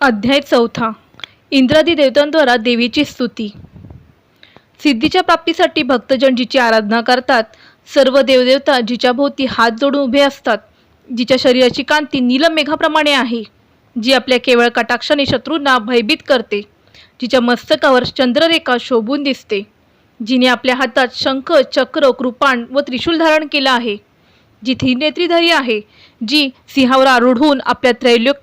अध्याय चौथा. इंद्रादी देवतांद्वारा देवीची स्तुती. सिद्धीच्या प्राप्तीसाठी भक्तजन जिची आराधना करतात सर्व देवदेवता जिच्या भोवती हात जोडून उभे असतात जिच्या शरीराची कांती नीलम मेघाप्रमाणे आहे जी आपल्या केवळ कटाक्षाने शत्रूंना भयभीत करते जिच्या मस्तकावर चंद्ररेखा शोभून दिसते जिने आपल्या हातात शंख चक्र कृपाण व त्रिशूल धारण केलं आहे जी त्रिनेत्रीधारी आहे जी सिंहावर आरूढ आपल्या त्रैलोक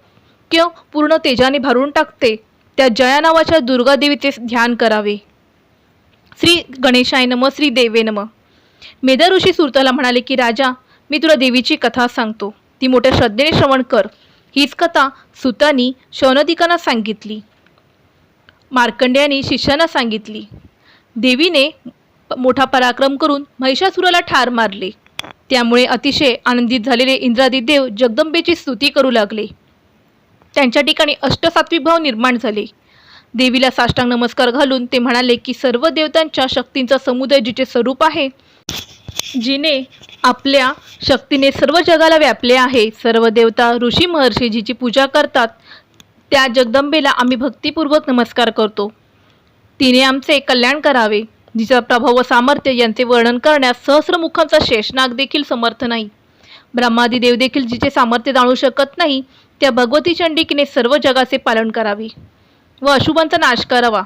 त्रैलोक्य पूर्ण तेजाने भरून टाकते. त्या जया नावाच्या दुर्गा देवीचे ध्यान करावे. श्री गणेशाय नम श्री देवे नम. मेधा ऋषी सुरताला म्हणाले की राजा मी तुला देवीची कथा सांगतो. ती मोठ्या श्रद्धेने श्रवण कर. हीच कथा सुतानी शौनदिकांना सांगितली. मार्कंड्याने शिष्यांना सांगितली. देवीने मोठा पराक्रम करून महिषासुराला ठार मारले. त्यामुळे अतिशय आनंदित झालेले इंद्रादी देव जगदंबेची स्तुती करू लागले. त्यांच्या ठिकाणी अष्टसात्विक भाव निर्माण झाले. देवीला साष्टांग नमस्कार घालून ते म्हणाले की सर्व देवतांच्या शक्तींचा समुदाय जिचे स्वरूप आहे जिने आपल्या शक्तीने सर्व जगाला व्यापले आहे. सर्व देवता ऋषी महर्षी जिची पूजा करतात त्या जगदंबेला आम्ही भक्तिपूर्वक नमस्कार करतो. तिने आमचे कल्याण करावे. जिचा प्रभाव व सामर्थ्य यांचे वर्णन करण्यास सहस्रमुखांचा शेषनाग देखील समर्थ नाही. ब्रह्मादी देव देखील जिचे सामर्थ्य जाणू शकत नाही त्या भगवती चंडिकेने सर्व जगाचे पालन करावे व अशुभांचा नाश करावा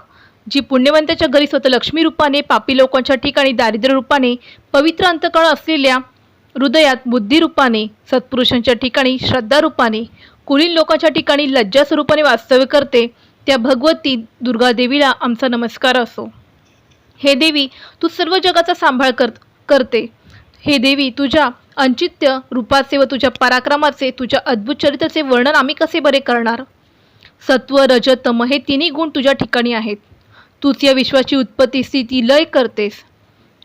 जी पुण्यवंताच्या घरी स्वतः लक्ष्मी रूपाने पापी लोकांच्या ठिकाणी दारिद्र्य रूपाने पवित्र अंतकाळ असलेल्या हृदयात बुद्धी रूपाने सत्पुरुषांच्या ठिकाणी श्रद्धा रूपाने कुलीन लोकांच्या ठिकाणी लज्जा स्वरूपाने वास्तव्य करते त्या भगवती दुर्गादेवीला आमचा नमस्कार असो. हे देवी तू सर्व जगाचा सांभाळ कर करते. हे देवी तुझ्या अंचित्य रूपाचे व तुझ्या पराक्रमाचे तुझ्या अद्भुत चरित्राचे वर्णन आम्ही कसे बरे करणार? सत्व रज तम हे तिन्ही गुण तुझ्या ठिकाणी आहेत. तूच या विश्वाची उत्पत्ती स्थिती लय करतेस.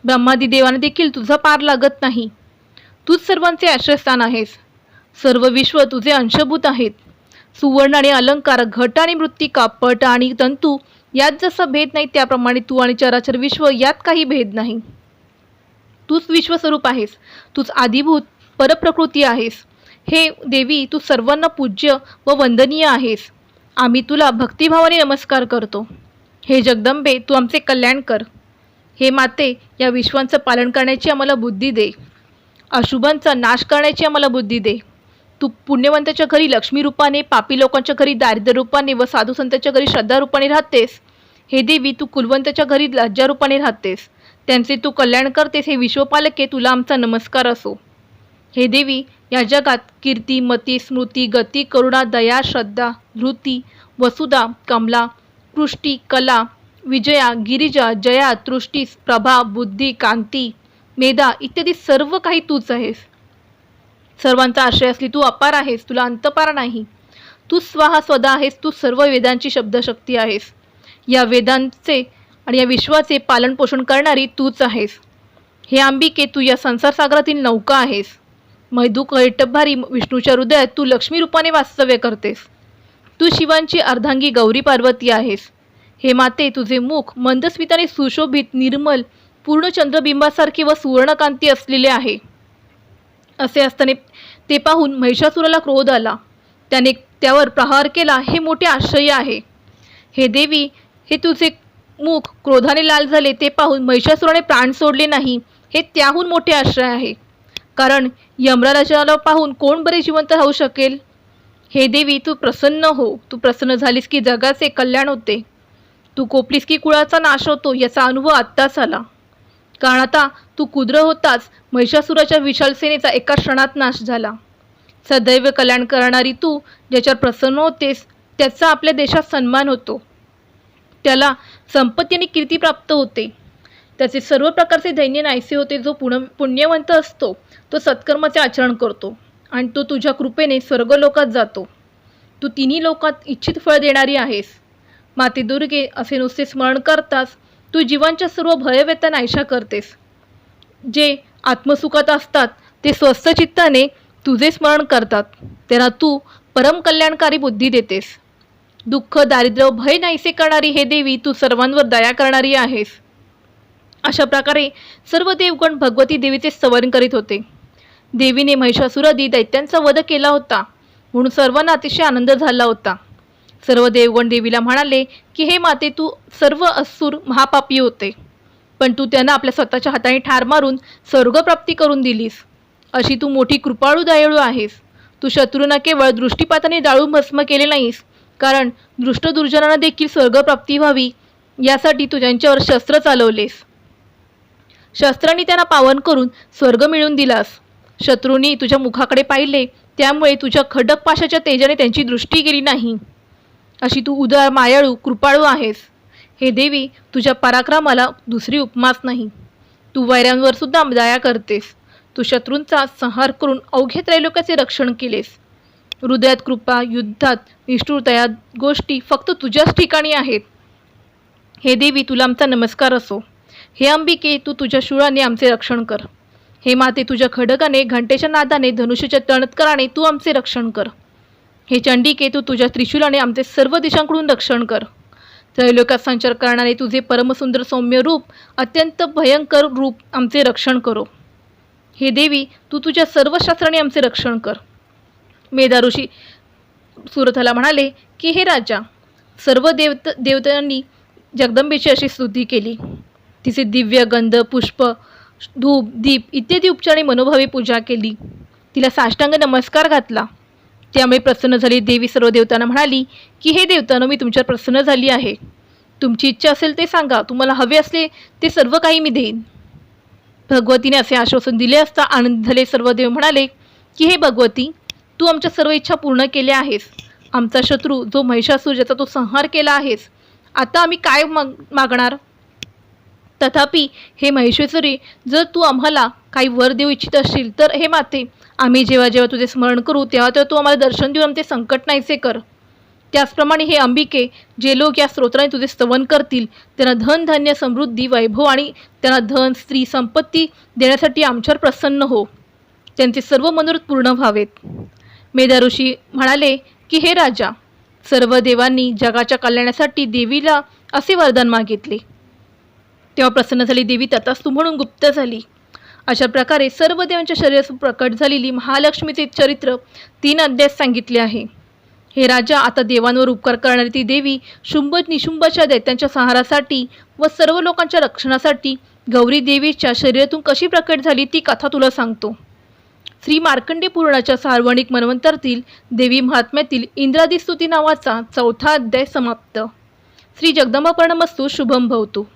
ब्रह्मादी देवाने देखील तुझा पार लागत नाही. तूच सर्वांचे आश्रयस्थान आहेस. सर्व विश्व तुझे अंशभूत आहेत. सुवर्ण आणि अलंकार घट आणि मृत्तिका पट आणि तंतू यात जसा भेद नाही त्याप्रमाणे तू आणि चराचर विश्व यात काही भेद नाही. तूच विश्वस्वरूप आहेस. तूच आदिभूत परप्रकृती आहेस. हे देवी तू सर्वांना पूज्य व वंदनीय आहेस. आम्ही तुला भक्तिभावाने नमस्कार करतो. हे जगदंबे तू आमचे कल्याण कर. हे माते या विश्वांचं पालन करण्याची आम्हाला बुद्धी दे. अशुभांचा नाश करण्याची आम्हाला बुद्धी दे. तू पुण्यवंताच्या घरी लक्ष्मी रूपाने पापी लोकांच्या घरी दारिद्र्य रूपाने व साधू संतांच्या घरी श्रद्धा रूपाने राहतेस. हे देवी तू कुलवंताच्या घरी लज्जा रूपाने राहतेस. त्यांचे तू कल्याण करतेस हे विश्वपालके तुला आमचा नमस्कार असो. हे देवी या जगात कीर्ती मती स्मृती गती करुणा दया श्रद्धा धृती वसुधा कमला कृष्टी कला विजया गिरिजा जया तृष्टी प्रभा बुद्धी कांती मेधा इत्यादी सर्व काही तूच आहेस. सर्वांचा आश्रय असली तू अपार आहेस तुला अंतपार नाही. तू स्वाहा स्वदा आहेस तू सर्व वेदांची शब्दशक्ती आहेस. या वेदांचे आणि या विश्वाचे पालनपोषण करणारी तूच आहेस. हे अंबिके तू या संसारसागरातील नौका आहेस. मैदू कैटभारी विष्णूच्या हृदयात तू लक्ष्मी रूपाने वास्तव्य करतेस. तू शिवांची अर्धांगी गौरी पार्वती आहेस. हे माते तुझे मुख मंदस्मिताने सुशोभित निर्मल पूर्ण चंद्रबिंबासारखे व सुवर्णकांती असलेले आहे. असे असताना ते पाहून महिषासुराला क्रोध आला. त्याने त्यावर प्रहार केला हे मोठे आश्चर्य आहे. हे देवी हे तुझे मुख क्रोधाने लाल झाले ते पाहून महिषासुराने प्राण सोडले नाही. हे त्याहून मोठे आश्रय आहे. कारण यमराजाला पाहून कोण बरे जिवंत राहू शकेल? हे देवी तू प्रसन्न हो. तू प्रसन्न झालीस की जगाचे कल्याण होते. तू कोपलीस की कुळाचा नाश होतो याचा अनुभव आत्ताच आला. कारण आता तू कुद्र होताच महिषासुराच्या विशाल सेनेचा एका क्षणात नाश झाला. सदैव कल्याण करणारी तू ज्याच्यावर प्रसन्न होतेस त्याचा आपल्या देशात सन्मान होतो. त्याला संपत्ती आणि कीर्ती प्राप्त होते. त्याचे सर्व प्रकारचे दैन्य नाहीसे होते जो पुण पुण्यवंत असतो तो सत्कर्माचे आचरण करतो आणि तो तुझ्या कृपेने स्वर्गलोकात जातो. तू तिन्ही लोकात इच्छित फळ देणारी आहेस. माते दुर्गे असे नुसते स्मरण करतास तू जीवांच्या सर्व भयव्यता नाहीशा करतेस. जे आत्मसुखात असतात ते स्वस्थ चित्ताने तुझे स्मरण करतात. त्यांना तू परम कल्याणकारी बुद्धी देतेस. दुःख दारिद्र्य भय नाहीसे करणारी हे देवी तू सर्वांवर दया करणारी आहेस. अशा प्रकारे सर्व देवगण भगवती देवीचे स्तवन करीत होते. देवीने महिषासुरादी दैत्यांचा वध केला होता. म्हणून सर्वांना अतिशय आनंद झाला होता. सर्व देवगण देवीला म्हणाले की हे माते तू सर्व असुर महापापी होते. पण तू त्यांना आपल्या स्वतःच्या हाताने ठार मारून स्वर्गप्राप्ती करून दिलीस. अशी तू मोठी कृपाळू दयाळू आहेस. तू शत्रूंना केवळ दृष्टीपाताने डाळू भस्म केले नाहीस. कारण दृष्ट दुर्जनांना देखील स्वर्गप्राप्ती व्हावी यासाठी तू त्यांच्यावर शस्त्र चालवलेस. शस्त्रांनी त्यांना पावन करून स्वर्ग मिळवून दिलास. शत्रूंनी तुझ्या मुखाकडे पाहिले त्यामुळे तुझ्या खडक पाशाच्या तेजाने त्यांची दृष्टी गेली नाही. अशी तू उदार मायाळू कृपाळू आहेस. हे देवी तुझ्या पराक्रमाला दुसरी उपमाच नाही. तू वैऱ्यांवर सुद्धा दया करतेस. तू शत्रूंचा संहार करून अवघे त्रैलोक्याचे रक्षण केलेस. हृदयात कृपा युद्धात निष्ठुरता या गोष्टी फक्त तुझ्याच ठिकाणी आहेत. हे देवी तुला आमचा नमस्कार असो. हे अंबिके तू तुझ्या शुळाने आमचे रक्षण कर. हे माते तुझ्या खडकाने घंटेच्या नादाने धनुष्याच्या तणत्कराने तू आमचे रक्षण कर. हे चंडिके तू तुझ्या त्रिशूलाने आमचे सर्व दिशांकडून रक्षण कर. त्रैलोक्यात संचार करणारे तुझे परमसुंदर सौम्य रूप अत्यंत भयंकर रूप आमचे रक्षण करो. हे देवी तू तुझ्या सर्व शास्त्राने आमचे रक्षण कर. मेधाऋषी सुरथला म्हणाले की हे राजा सर्व देवत देवतांनी जगदंबेची अशी स्तुती केली. तिचे दिव्य गंध पुष्प धूप दीप इत्यादी उपचाराने मनोभावे पूजा केली. तिला साष्टांग नमस्कार घातला. त्यामुळे प्रसन्न झाली. देवी सर्व देवतांना म्हणाली की हे देवतानं मी तुमच्यावर प्रसन्न झाली आहे. तुमची इच्छा असेल ते सांगा. तुम्हाला हवे असले ते सर्व काही मी देईन. भगवतीने असे आश्वासन दिले असता आनंद झाले सर्व देव म्हणाले की हे भगवती तू आमच्या सर्व इच्छा पूर्ण केल्या आहेस. आमचा शत्रू जो महिषासूर ज्याचा तू संहार केला आहेस. आता आम्ही काय माग मागणार? तथापि हे महेश्वरी जर तू आम्हाला काही वर देऊ इच्छित असशील तर हे माते आम्ही जेव्हा जेव्हा तुझे स्मरण करू तेव्हा तेव्हा तू आम्हाला दर्शन देऊन आमचे संकट नाहीसे कर. त्याचप्रमाणे हे अंबिके जे लोक या स्तोत्राने तुझे स्तवन करतील त्यांना धन धान्य समृद्धी वैभव आणि त्यांना धन स्त्री संपत्ती देण्यासाठी आमच्यावर प्रसन्न हो. त्यांचे सर्व मनोरथ पूर्ण व्हावेत. मेधा ऋषी म्हणाले की हे राजा सर्व देवांनी जगाच्या कल्याणासाठी देवीला असे वरदान मागितले. तेव्हा प्रसन्न झाली देवी तथास्तू म्हणून गुप्त झाली. अशा प्रकारे सर्व देवांच्या शरीरात प्रकट झालेली महालक्ष्मीचे चरित्र तीन अध्यायात सांगितले आहे. हे राजा आता देवांवर उपकार करणारी ती देवी शुंभ निशुंभाच्या दैत्यांच्या संहारासाठी व सर्व लोकांच्या रक्षणासाठी गौरी देवीच्या शरीरातून कशी प्रकट झाली ती कथा तुला सांगतो. श्री मार्कंडे पुराणाच्या सार्वणिक मनवंतरातील देवी महात्म्यातील इंद्रादी स्तुती नावाचा चौथा अध्याय समाप्त. श्री जगदंबापर्णमस्तू शुभम भवतो.